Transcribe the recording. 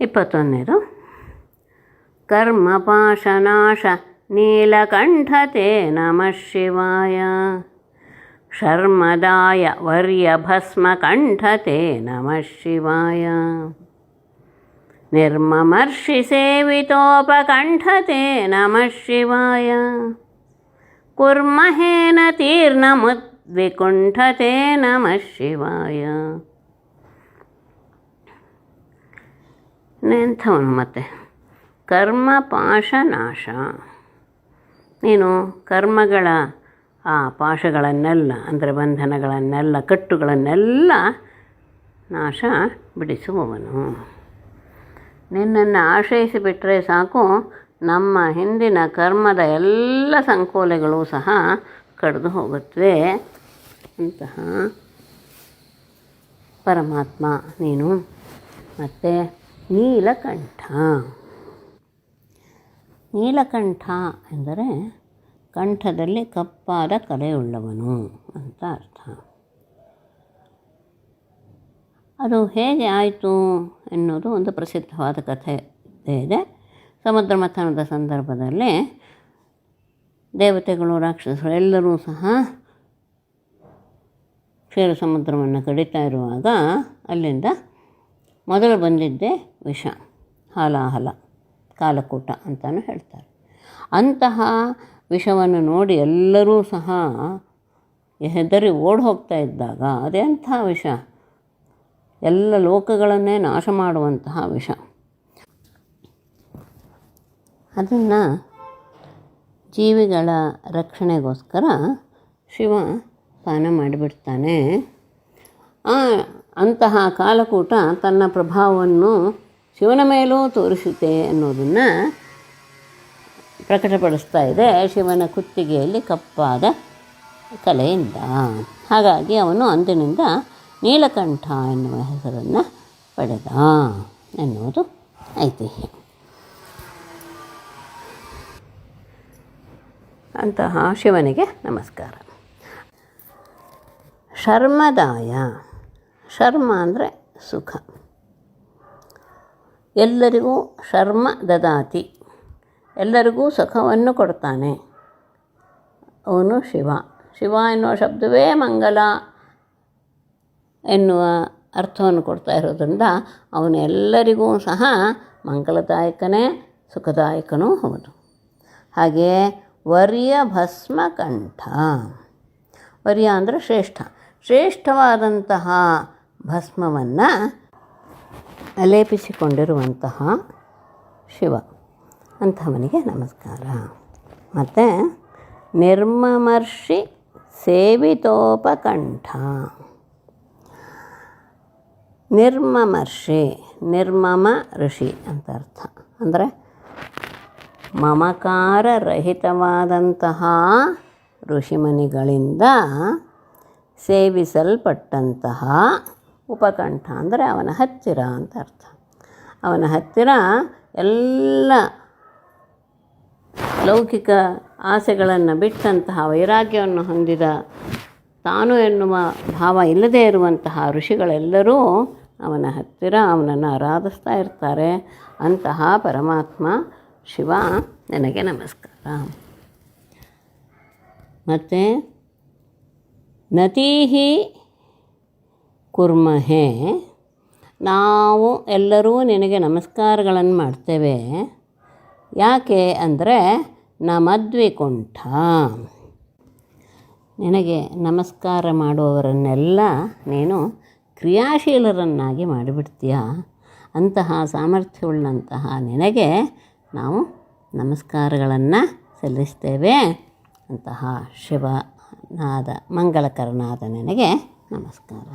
ಇಪ್ಪತ್ತೊಂದನೇದು ಕರ್ಮಪಾಶನಾಶ ನೀಲಕಂಠತೆ ನಮಃ ಶಿವಾಯ ಶರ್ಮದಾಯ ವರ್ಯ ಭಸ್ಮಕಂಠತೆ ನಮಃ ಶಿವಾಯ ನಿರ್ಮಮರ್ಷಿ ಸೇವಿತೋಪಕಂಠತೆ ನಮಃ ಶಿವಾಯ ಕುರ್ಮಹೇನ ತೀರ್ಣಮುದ್ವಿಕುಂಠತೆ ನಮಃ ಶಿವಾಯ ಎಂಥವನು ಮತ್ತೆ. ಕರ್ಮ ಪಾಶನಾಶ ನೀನು ಕರ್ಮಗಳ, ಆ, ಪಾಶಗಳನ್ನೆಲ್ಲ, ಅಂದರೆ ಬಂಧನಗಳನ್ನೆಲ್ಲ, ಕಟ್ಟುಗಳನ್ನೆಲ್ಲ ನಾಶ ಬಿಡಿಸುವವನು. ನಿನ್ನನ್ನು ಆಶ್ರಯಿಸಿ ಬಿಟ್ಟರೆ ಸಾಕು, ನಮ್ಮ ಹಿಂದಿನ ಕರ್ಮದ ಎಲ್ಲ ಸಂಕೋಲೆಗಳು ಸಹ ಕಡಿದು ಹೋಗುತ್ತವೆ ಅಂತಹ ಪರಮಾತ್ಮ ನೀನು. ಮತ್ತು ನೀಲಕಂಠ. ನೀಲಕಂಠ ಎಂದರೆ ಕಂಠದಲ್ಲಿ ಕಪ್ಪಾದ ಕಲೆಯುಳ್ಳವನು ಅಂತ ಅರ್ಥ. ಅದು ಹೇಗೆ ಆಯಿತು ಎನ್ನುವುದು ಒಂದು ಪ್ರಸಿದ್ಧವಾದ ಕಥೆ ಇದೆ. ಸಮುದ್ರ ಮಥನದ ಸಂದರ್ಭದಲ್ಲಿ ದೇವತೆಗಳು, ರಾಕ್ಷಸರು ಎಲ್ಲರೂ ಸಹ ಕ್ಷೀರ ಸಮುದ್ರವನ್ನು ಕಡಿತಾ ಇರುವಾಗ ಅಲ್ಲಿಂದ ಮೊದಲು ಬಂದಿದ್ದೇ ವಿಷ, ಹಾಲಾಹಲ, ಕಾಲಕೂಟ ಅಂತಲೂ ಹೇಳ್ತಾರೆ. ಅಂತಹ ವಿಷವನ್ನು ನೋಡಿ ಎಲ್ಲರೂ ಸಹ ಹೆದರಿ ಓಡಿ ಹೋಗ್ತಾ ಇದ್ದಾಗ ಅದೆಂಥ ವಿಷ, ಎಲ್ಲ ಲೋಕಗಳನ್ನೇ ನಾಶ ಮಾಡುವಂತಹ ವಿಷ. ಅದನ್ನು ಜೀವಿಗಳ ರಕ್ಷಣೆಗೋಸ್ಕರ ಶಿವ ಪಾನ ಮಾಡಿಬಿಡ್ತಾನೆ. ಆ ಅಂತಹ ಕಾಲಕೂಟ ತನ್ನ ಪ್ರಭಾವವನ್ನು ಶಿವನ ಮೇಲೂ ತೋರಿಸುತ್ತೆ ಅನ್ನೋದನ್ನು ಪ್ರಕಟಪಡಿಸ್ತಾ ಇದೆ ಶಿವನ ಕುತ್ತಿಗೆಯಲ್ಲಿ ಕಪ್ಪಾದ ಕಲೆಯಿಂದ. ಹಾಗಾಗಿ ಅವನು ಅಂದಿನಿಂದ ನೀಲಕಂಠ ಎನ್ನುವ ಹೆಸರನ್ನು ಪಡೆದ ಎನ್ನುವುದು ಐತಿಹ್ಯ. ಅಂತಹ ಶಿವನಿಗೆ ನಮಸ್ಕಾರ. ಶರ್ಮದಾಯ. ಶರ್ಮ ಅಂದರೆ ಸುಖ. ಎಲ್ಲರಿಗೂ ಶರ್ಮ ದದಾತಿ. ಎಲ್ಲರಿಗೂ ಸುಖವನ್ನು ಕೊಡ್ತಾನೆ ಅವನು ಶಿವ. ಶಿವ ಎನ್ನುವ ಶಬ್ದವೇ ಮಂಗಲ ಎನ್ನುವ ಅರ್ಥವನ್ನು ಕೊಡ್ತಾ ಇರೋದ್ರಿಂದ ಅವನು ಎಲ್ಲರಿಗೂ ಸಹ ಮಂಗಲದಾಯಕನೇ, ಸುಖದಾಯಕನೂ ಹೌದು. ಹಾಗೆ ವರ್ಯ ಭಸ್ಮಕಂಠ ವರ್ಯ ಅಂದರೆ ಶ್ರೇಷ್ಠ. ಶ್ರೇಷ್ಠವಾದಂತಹ ಭಸ್ಮವನ್ನು ಲೇಪಿಸಿಕೊಂಡಿರುವಂತಹ ಶಿವ. ಅಂಥವನಿಗೆ ನಮಸ್ಕಾರ. ಮತ್ತು ನಿರ್ಮಮರ್ಷಿ ಸೇವಿತೋಪಕಂಠ. ನಿರ್ಮಮರ್ಷಿ, ನಿರ್ಮಮ ಋಷಿ ಅಂತ ಅರ್ಥ. ಅಂದರೆ ಮಮಕಾರರಹಿತವಾದಂತಹ ಋಷಿಮನಿಗಳಿಂದ ಸೇವಿಸಲ್ಪಟ್ಟಂತಹ ಉಪಕಂಠ ಅಂದರೆ ಅವನ ಹತ್ತಿರ ಅಂತ ಅರ್ಥ. ಅವನ ಹತ್ತಿರ ಎಲ್ಲ ಲೌಕಿಕ ಆಸೆಗಳನ್ನು ಬಿಟ್ಟಂತಹ ವೈರಾಗ್ಯವನ್ನು ಹೊಂದಿದ ತಾನು ಎನ್ನುವ ಭಾವ ಇಲ್ಲದೇ ಇರುವಂತಹ ಋಷಿಗಳೆಲ್ಲರೂ ಅವನ ಹತ್ತಿರ ಅವನನ್ನು ಆರಾಧಿಸ್ತಾ ಇರ್ತಾರೆ. ಅಂತಹ ಪರಮಾತ್ಮ ಶಿವ ನನಗೆ ನಮಸ್ಕಾರ. ಮತ್ತು ನತೀಹಿ ಕುರ್ಮಹೆ. ನಾವು ಎಲ್ಲರೂ ನಿನಗೆ ನಮಸ್ಕಾರಗಳನ್ನು ಮಾಡ್ತೇವೆ. ಯಾಕೆ ಅಂದರೆ ನಮದ್ವಿಕುಂಠ. ನಿನಗೆ ನಮಸ್ಕಾರ ಮಾಡುವವರನ್ನೆಲ್ಲ ನೀನು ಕ್ರಿಯಾಶೀಲರನ್ನಾಗಿ ಮಾಡಿಬಿಡ್ತೀಯ? ಅಂತಹ ಸಾಮರ್ಥ್ಯವುಳ್ಳಂತಹ ನಿನಗೆ ನಾವು ನಮಸ್ಕಾರಗಳನ್ನು ಸಲ್ಲಿಸ್ತೇವೆ ಅಂತಹ ಶಿವನಾದ ಮಂಗಳಕರನಾದ ನಿನಗೆ ನಮಸ್ಕಾರ.